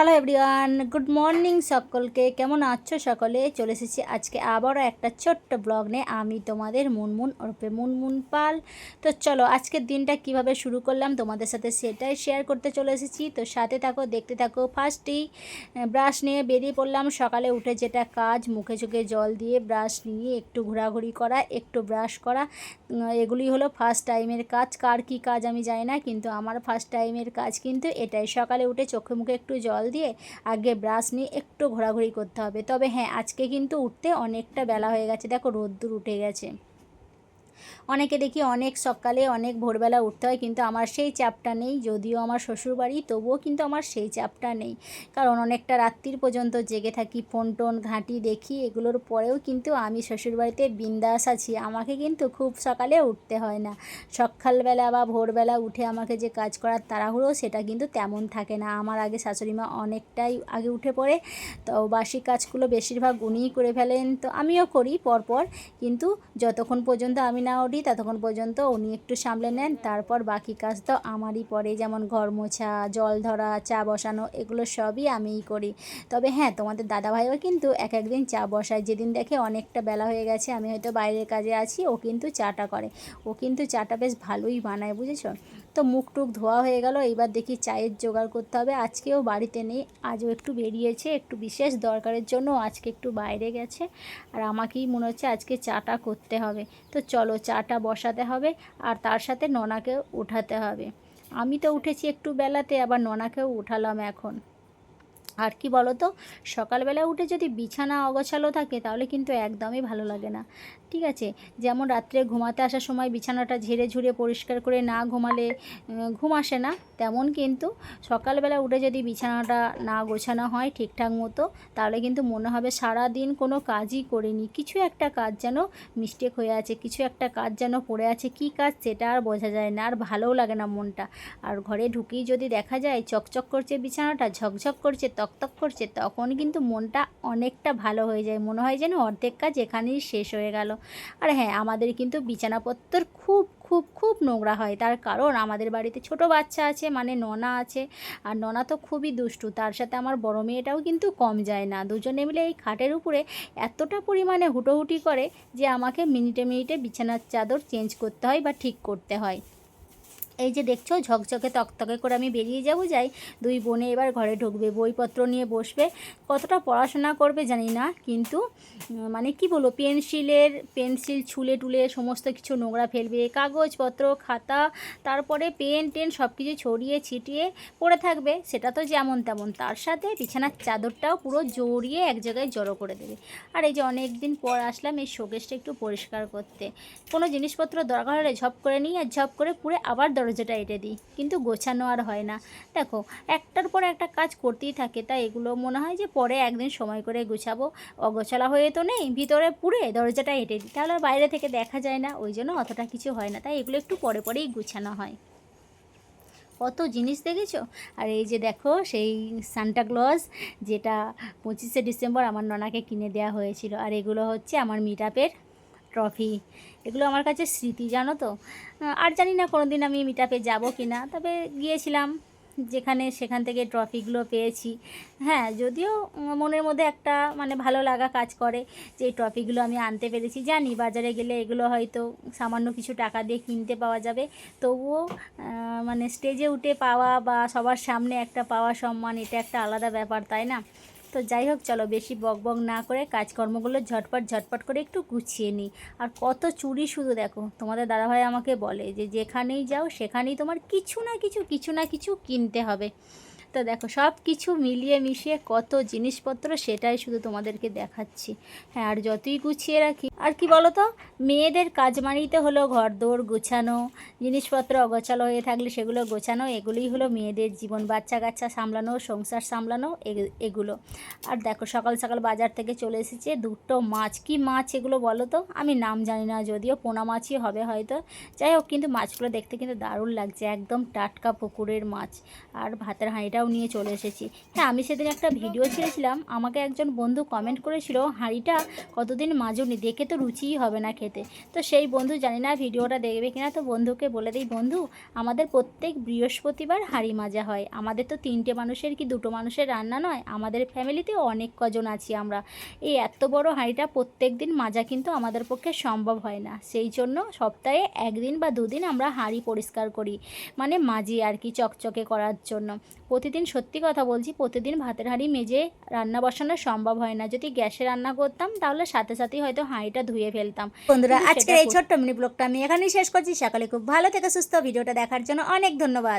Hello everyone good morning সকলকে। কেমন আছো সকলে? চলে এসেছি আজকে আবারও একটা ছোট্ট ব্লগ নিয়ে। আমি তোমাদের মুনমুন ওরফে মুনমুন পাল। তো চলো, আজকের দিনটা কীভাবে শুরু করলাম তোমাদের সাথে সেটাই শেয়ার করতে চলে এসেছি। তো সাথে থাকো, দেখতে থাকো ফার্স্টেই ব্রাশ নিয়ে বেরিয়ে পড়লাম। সকালে উঠে যেটা কাজ, মুখে চোখে জল দিয়ে ব্রাশ নিয়ে একটু ঘোরাঘুরি করা, একটু ব্রাশ করা। এগুলি হলো ফার্স্ট টাইমের কাজ। কার কী কাজ আমি জানি না, কিন্তু আমার ফার্স্ট টাইমের কাজ কিন্তু এটাই। সকালে উঠে চোখে মুখে একটু জল দিয়ে আগে ব্রাশ নিয়ে একটু ঘোরাঘুরি করতে হবে। তবে হ্যাঁ আজকে কিন্তু উঠতে অনেকটা বেলা হয়ে গেছে। দেখো রোদ্দুর উঠে গেছে। অনেকে দেখি অনেক সকালে, অনেক ভোরবেলা উঠতে হয়, কিন্তু আমার সেই চাপটা নেই, যদিও আমার শ্বশুরবাড়ি, তবুও কিন্তু আমার সেই চাপটা নেই। কারণ অনেকটা রাত্রির পর্যন্ত জেগে থাকি, ফোন টোন, ঘাঁটি দেখি, এগুলোর পরেও কিন্তু আমি শ্বশুরবাড়িতে বিন্দাস আছি। আমাকে কিন্তু খুব সকালে উঠতে হয় না। সকালবেলা বা ভোরবেলা উঠে আমাকে যে কাজ করার তাড়াহুড়ো, সেটা কিন্তু তেমন থাকে না। আমার আগে শাশুড়ি মা অনেকটাই আগে উঠে পড়ে, তো বাসি কাজগুলো বেশিরভাগ উনিই করে ফেলেন, তো আমিও করি পরপর, কিন্তু যতক্ষণ পর্যন্ত আমি না উঠি ততক্ষণ পর্যন্ত উনি একটু সামলে নেন। তারপর বাকি কাজ তো আমারই পরে যেমন ঘর মোছা, জল ধরা, চা বসানো, এগুলো সবই আমিই করি। তবে হ্যাঁ তোমাদের দাদাভাইও কিন্তু এক একদিন চা বসায়। যেদিন দেখে অনেকটা বেলা হয়ে গেছে, আমি হয়তো বাইরের কাজে আছি, ও কিন্তু চাটা করে। ও কিন্তু চাটা বেশ ভালোই বানায়, বুঝেছ? তো মুখ টুক ধোয়া হয়ে গেল এবার দেখি চায়ের জোগাড় করতে হবে। আজকেও বাড়িতে নেই, আজও একটু বেরিয়েছে, একটু বিশেষ দরকারের জন্য আজকে একটু বাইরে গেছে। আর আমাকেই মনে হচ্ছে আজকে চাটা করতে হবে। তো চলো চাটা বসাতে হবে, আর তার সাথে ননাকে উঠাতে হবে। আমি তো উঠেছি একটু বেলাতে, আবার ননাকেও উঠালাম এখন। আর কি বলো তো সকালবেলা উঠে যদি বিছানা অগোছালো থাকে, তাহলে কিন্তু একদমই ভালো লাগে না। ঠিক আছে? যেমন রাত্রে ঘুমাতে আসার সময় বিছানাটা ঝেড়ে ঝুড়ে পরিষ্কার করে না ঘুমালে ঘুম আসে না, তেমন কিন্তু সকালবেলা উঠে যদি বিছানাটা না গোছানো হয় ঠিকঠাক মতো, তাহলে কিন্তু মনে হবে সারা দিন কোনো কাজই করিনি। কিছু একটা কাজ যেন মিস্টেক হয়ে আছে, কিছু একটা কাজ যেন পড়ে আছে, কি কাজ সেটা আর বোঝা যায় না, আর ভালোও লাগে না মনটা। আর ঘরে ঢুকেই যদি দেখা যায় চকচক করছে বিছানাটা, ঝকঝক করছে তকতক করছে, তখন কিন্তু মনটা অনেকটা ভালো হয়ে যায়। মনে হয় যেন অর্ধেক কাজ এখানেই শেষ হয়ে গেল। আর হ্যাঁ আমাদের কিন্তু বিছানাপত্র খুব খুব খুব নোংরা হয়। তার কারণ আমাদের বাড়িতে ছোট বাচ্চা আছে মানে ননা আছে। আর ননা তো খুবই দুষ্টু, তার সাথে আমার বড় মেয়েটাও কিন্তু কম যায় না। দুজনে মিলে এই খাটের উপরে এতটা পরিমাণে হুটোহুটি করে যে আমাকে মিনিটে মিনিটে বিছানার চাদর চেঞ্জ করতে হয় বা ঠিক করতে হয়। এই যে দেখছ, ঝকঝকে তকতকে করে আমি বেরিয়ে যাব, যাই দুই বোনে এবার ঘরে ঢুকবে, বইপত্র নিয়ে বসবে। কতটা পড়াশোনা করবে জানি না, কিন্তু মানে কি বলব, পেন্সিলের, পেন্সিল, ছুলে টুলে সমস্ত কিছু নোংরা ফেলবে। কাগজপত্র, খাতা, তারপরে পেন টেন সব কিছু ছড়িয়ে ছিটিয়ে পড়ে থাকবে, সেটা তো যেমন তেমন। তার সাথে বিছানার চাদরটাও পুরো জড়িয়ে এক জায়গায় জড়ো করে দেবে। আর এই যে অনেক দিন পর আসলাম, এই শোকেসটা একটু পরিষ্কার করতে। কোনো জিনিসপত্র দরকার হলে ঝপ করে নিই, আর ঝপ করে পুরে আবার দরজাটা এঁটে দিই। কিন্তু গোছানো আর হয় না। দেখো, একটার পর একটা কাজ করতেই থাকে, তাই এগুলো মনে হয় যে পরে একদিন সময় করে গুছাবো। অগোছালা হয়ে তো নেই, ভিতরে পুড়ে দরজাটা এঁটে দিই। তাহলে বাইরে থেকে দেখা যায় না, ওই জন্য অতটা কিছু হয় না। তাই এগুলো একটু পরে পরেই গুছানো হয়। কত জিনিস দেখেছ? আর এই যে দেখো, সেই সান্টা ক্লজ যেটা পঁচিশে ডিসেম্বর আমার ননাকে কিনে দেওয়া হয়েছিল। আর এগুলো হচ্ছে আমার মিট ট্রফি এগুলো আমার কাছে স্মৃতি, জানো তো? আর জানি না কোনো দিন আমি মিট আপে যাব কি না তবে গিয়েছিলাম যেখানে সেখান থেকে ট্রফিগুলো পেয়েছি। হ্যাঁ যদিও মনের মধ্যে একটা মানে ভালো লাগা কাজ করে যে এই ট্রফিগুলো আমি আনতে পেরেছি। জানি বাজারে গেলে এগুলো হয়তো সামান্য কিছু টাকা দিয়ে কিনতে পাওয়া যাবে, তবুও মানে স্টেজে উঠে পাওয়া বা সবার সামনে একটা পাওয়া সম্মান, এটা একটা আলাদা ব্যাপার, তাই না? তো যাই হোক, চলো বেশি বক বক না করে কাজকর্মগুলো ঝটপট ঝটপট করে একটু গুছিয়ে নিই। আর কত চুরি শুধু দেখো, তোমাদের দাদাভাই আমাকে বলে যে, যেখানেই যাও সেখানেই তোমার কিছু না কিছু কিছু না কিছু কিনতে হবে। তো দেখো সব কিছু মিলিয়ে মিশিয়ে কত জিনিসপত্র সেটাই শুধু তোমাদেরকে দেখাচ্ছি। হ্যাঁ আর যতই গুছিয়ে রাখি, আর কি বলো তো মেয়েদের কাজ মানেই তো হলো ঘর দৌড় গোছানো, জিনিসপত্র অগোছালো হয়ে থাকলে সেগুলো গোছানো, এগুলোই হলো মেয়েদের জীবন বাচ্চা কাচ্চা সামলানো, সংসার সামলানো এগ- এগুলো। আর দেখো, সকাল সকাল বাজার থেকে চলে এসেছে দুটো মাছ। কি মাছ এগুলো বলো তো? আমি নাম জানি না, যদিও পোনা মাছই হবে হয়তো। যাই হোক, কিন্তু মাছগুলো দেখতে কিন্তু দারুণ লাগছে, একদম টাটকা পুকুরের মাছ। আর ভাতের হাঁড়িটা হাঁড়িটাও নিয়ে চলে এসেছি। হ্যাঁ আমি সেদিন একটা ভিডিও ছেড়েছিলাম, আমাকে একজন বন্ধু কমেন্ট করেছিল, হাঁড়িটা কতদিন মাজুনি? দেখে তো রুচিই হবে না খেতে। তো সেই বন্ধু জানি না ভিডিওটা দেখবে কিনা, তো বন্ধুকে বলে দিই, বন্ধু, আমাদের প্রত্যেক বৃহস্পতিবার হাঁড়ি মাজা হয়। আমাদের তো তিনটে মানুষের কি দুটো মানুষের রান্না নয়? আমাদের ফ্যামিলিতে অনেক কজন আছি আমরা। এই এত বড় হাঁড়িটা প্রত্যেক দিন মাজা কিন্তু আমাদের পক্ষে সম্ভব হয় না। সেই জন্য সপ্তাহে একদিন বা দুদিন আমরা হাঁড়ি পরিষ্কার করি মানে মাজি আর কি চকচকে করার জন্য। প্রতিদিন সত্যি কথা বলছি প্রতিদিন ভাতের হাঁড়ি মেজে রান্না বসানো সম্ভব হয় না। যদি গ্যাসে রান্না করতাম তাহলে সাথে সাথেই হয়তো হাঁড়িটা ধুয়ে ফেলতাম। বন্ধুরা আজকে আজকের এই ছোট্ট মিনি ব্লগটা আমি এখানেই শেষ করছি। সকালে খুব ভালো থেকে সুস্থ ভিডিওটা দেখার জন্য অনেক ধন্যবাদ।